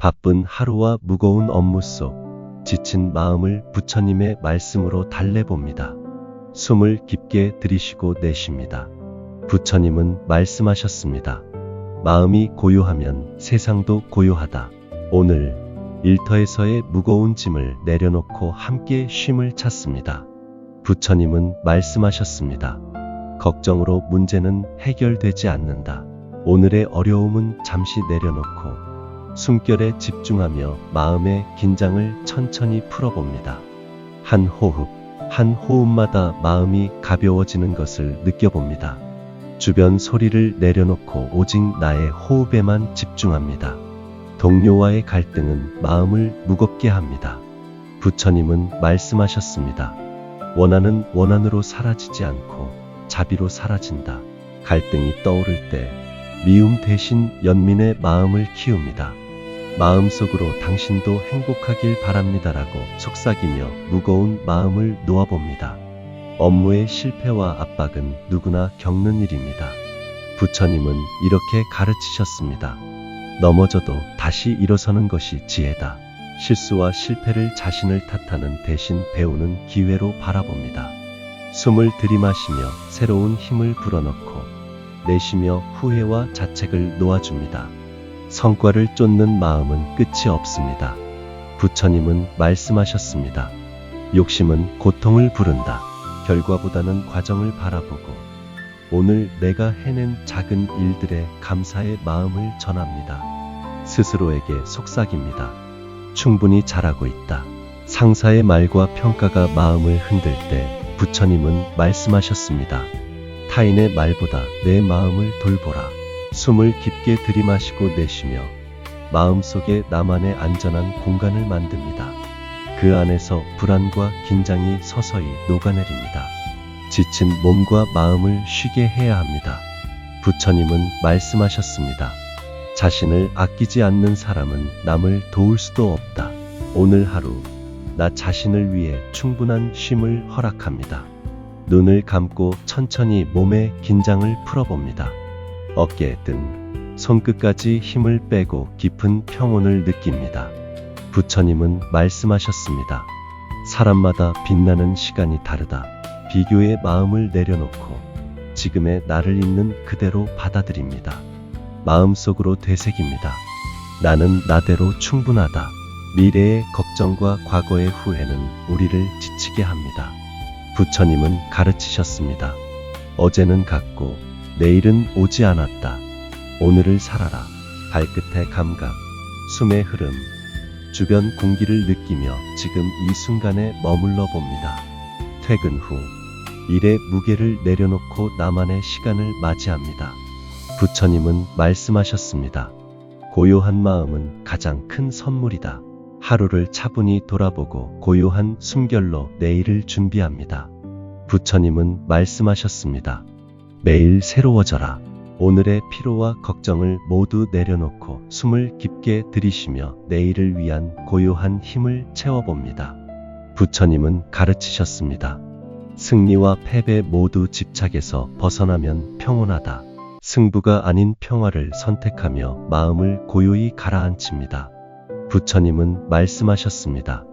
바쁜 하루와 무거운 업무 속 지친 마음을 부처님의 말씀으로 달래봅니다. 숨을 깊게 들이쉬고 내쉽니다. 부처님은 말씀하셨습니다. 마음이 고요하면 세상도 고요하다. 오늘 일터에서의 무거운 짐을 내려놓고 함께 쉼을 찾습니다. 부처님은 말씀하셨습니다. 걱정으로 문제는 해결되지 않는다. 오늘의 어려움은 잠시 내려놓고 숨결에 집중하며 마음의 긴장을 천천히 풀어봅니다. 한 호흡, 한 호흡마다 마음이 가벼워지는 것을 느껴봅니다. 주변 소리를 내려놓고 오직 나의 호흡에만 집중합니다. 동료와의 갈등은 마음을 무겁게 합니다. 부처님은 말씀하셨습니다. 원한은 원한으로 사라지지 않고 자비로 사라진다. 갈등이 떠오를 때 미움 대신 연민의 마음을 키웁니다. 마음속으로 당신도 행복하길 바랍니다라고 속삭이며 무거운 마음을 놓아봅니다. 업무의 실패와 압박은 누구나 겪는 일입니다. 부처님은 이렇게 가르치셨습니다. 넘어져도 다시 일어서는 것이 지혜다. 실수와 실패를 자신을 탓하는 대신 배우는 기회로 바라봅니다. 숨을 들이마시며 새로운 힘을 불어넣고 내쉬며 후회와 자책을 놓아줍니다. 성과를 쫓는 마음은 끝이 없습니다. 부처님은 말씀하셨습니다. 욕심은 고통을 부른다. 결과보다는 과정을 바라보고 오늘 내가 해낸 작은 일들에 감사의 마음을 전합니다. 스스로에게 속삭입니다. 충분히 잘하고 있다. 상사의 말과 평가가 마음을 흔들 때 부처님은 말씀하셨습니다. 타인의 말보다 내 마음을 돌보라. 숨을 깊게 들이마시고 내쉬며 마음속에 나만의 안전한 공간을 만듭니다. 그 안에서 불안과 긴장이 서서히 녹아내립니다. 지친 몸과 마음을 쉬게 해야 합니다. 부처님은 말씀하셨습니다. 자신을 아끼지 않는 사람은 남을 도울 수도 없다. 오늘 하루 나 자신을 위해 충분한 쉼을 허락합니다. 눈을 감고 천천히 몸의 긴장을 풀어봅니다. 어깨에 든 손끝까지 힘을 빼고 깊은 평온을 느낍니다. 부처님은 말씀하셨습니다. 사람마다 빛나는 시간이 다르다. 비교의 마음을 내려놓고 지금의 나를 있는 그대로 받아들입니다. 마음속으로 되새깁니다. 나는 나대로 충분하다. 미래의 걱정과 과거의 후회는 우리를 지치게 합니다. 부처님은 가르치셨습니다. 어제는 갔고 내일은 오지 않았다. 오늘을 살아라. 발끝의 감각, 숨의 흐름, 주변 공기를 느끼며 지금 이 순간에 머물러 봅니다. 퇴근 후 일의 무게를 내려놓고 나만의 시간을 맞이합니다. 부처님은 말씀하셨습니다. 고요한 마음은 가장 큰 선물이다. 하루를 차분히 돌아보고 고요한 숨결로 내일을 준비합니다. 부처님은 말씀하셨습니다. 매일 새로워져라. 오늘의 피로와 걱정을 모두 내려놓고 숨을 깊게 들이쉬며 내일을 위한 고요한 힘을 채워봅니다. 부처님은 가르치셨습니다. 승리와 패배 모두 집착에서 벗어나면 평온하다. 승부가 아닌 평화를 선택하며 마음을 고요히 가라앉힙니다. 부처님은 말씀하셨습니다.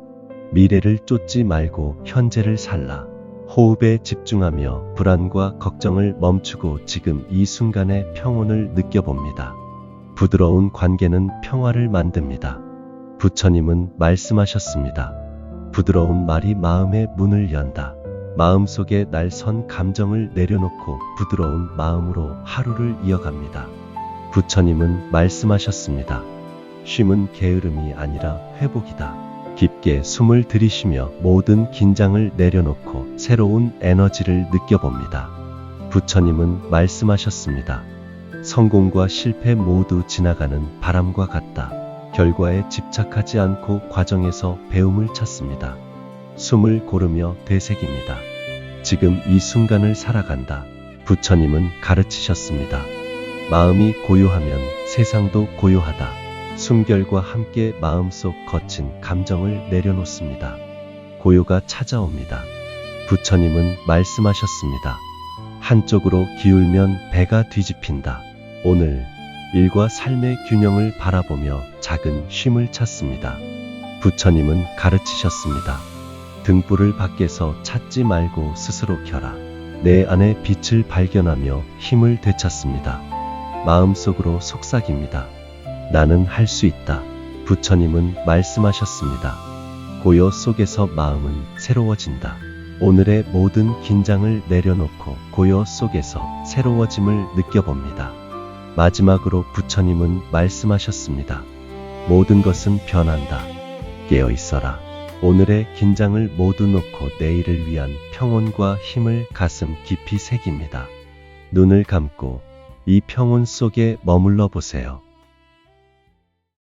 미래를 쫓지 말고 현재를 살라. 호흡에 집중하며 불안과 걱정을 멈추고 지금 이 순간의 평온을 느껴봅니다. 부드러운 관계는 평화를 만듭니다. 부처님은 말씀하셨습니다. 부드러운 말이 마음의 문을 연다. 마음속에 날선 감정을 내려놓고 부드러운 마음으로 하루를 이어갑니다. 부처님은 말씀하셨습니다. 쉼은 게으름이 아니라 회복이다. 깊게 숨을 들이쉬며 모든 긴장을 내려놓고 새로운 에너지를 느껴봅니다. 부처님은 말씀하셨습니다. 성공과 실패 모두 지나가는 바람과 같다. 결과에 집착하지 않고 과정에서 배움을 찾습니다. 숨을 고르며 되새깁니다. 지금 이 순간을 살아간다. 부처님은 가르치셨습니다. 마음이 고요하면 세상도 고요하다. 숨결과 함께 마음속 거친 감정을 내려놓습니다. 고요가 찾아옵니다. 부처님은 말씀하셨습니다. 한쪽으로 기울면 배가 뒤집힌다. 오늘 일과 삶의 균형을 바라보며 작은 쉼을 찾습니다. 부처님은 가르치셨습니다. 등불을 밖에서 찾지 말고 스스로 켜라. 내 안의 빛을 발견하며 힘을 되찾습니다. 마음속으로 속삭입니다. 나는 할 수 있다. 부처님은 말씀하셨습니다. 고요 속에서 마음은 새로워진다. 오늘의 모든 긴장을 내려놓고 고요 속에서 새로워짐을 느껴봅니다. 마지막으로 부처님은 말씀하셨습니다. 모든 것은 변한다. 깨어 있어라. 오늘의 긴장을 모두 놓고 내일을 위한 평온과 힘을 가슴 깊이 새깁니다. 눈을 감고 이 평온 속에 머물러 보세요.